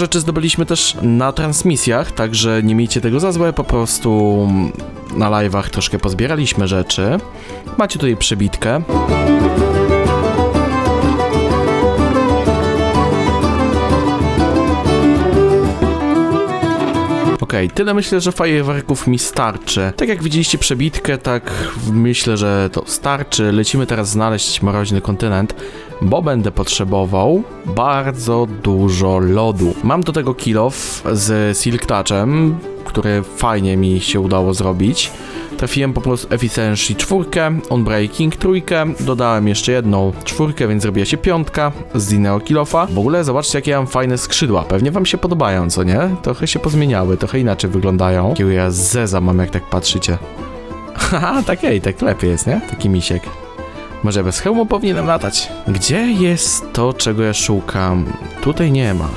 rzeczy zdobyliśmy też na transmisjach, także nie miejcie tego za złe, po prostu na live'ach troszkę pozbieraliśmy rzeczy. Macie tutaj przebitkę. Okej, tyle myślę, że fajerwerków mi starczy. Tak jak widzieliście przebitkę, tak myślę, że to starczy. Lecimy teraz znaleźć mroźny kontynent, bo będę potrzebował bardzo dużo lodu. Mam do tego kilof z Silk Touchem, który fajnie mi się udało zrobić. Trafiłem po prostu Efficiency czwórkę, Unbreaking trójkę, dodałem jeszcze jedną czwórkę, więc zrobiła się piątka z Dineo Kilofa. W ogóle zobaczcie jakie ja mam fajne skrzydła, pewnie wam się podobają, co nie? Trochę się pozmieniały, trochę inaczej wyglądają. Jakiego ja zeza mam jak tak patrzycie. Haha, tak ej, tak lepiej jest, nie? Taki misiek. Może bez hełmu powinienem latać. Gdzie jest to, czego ja szukam? Tutaj nie ma.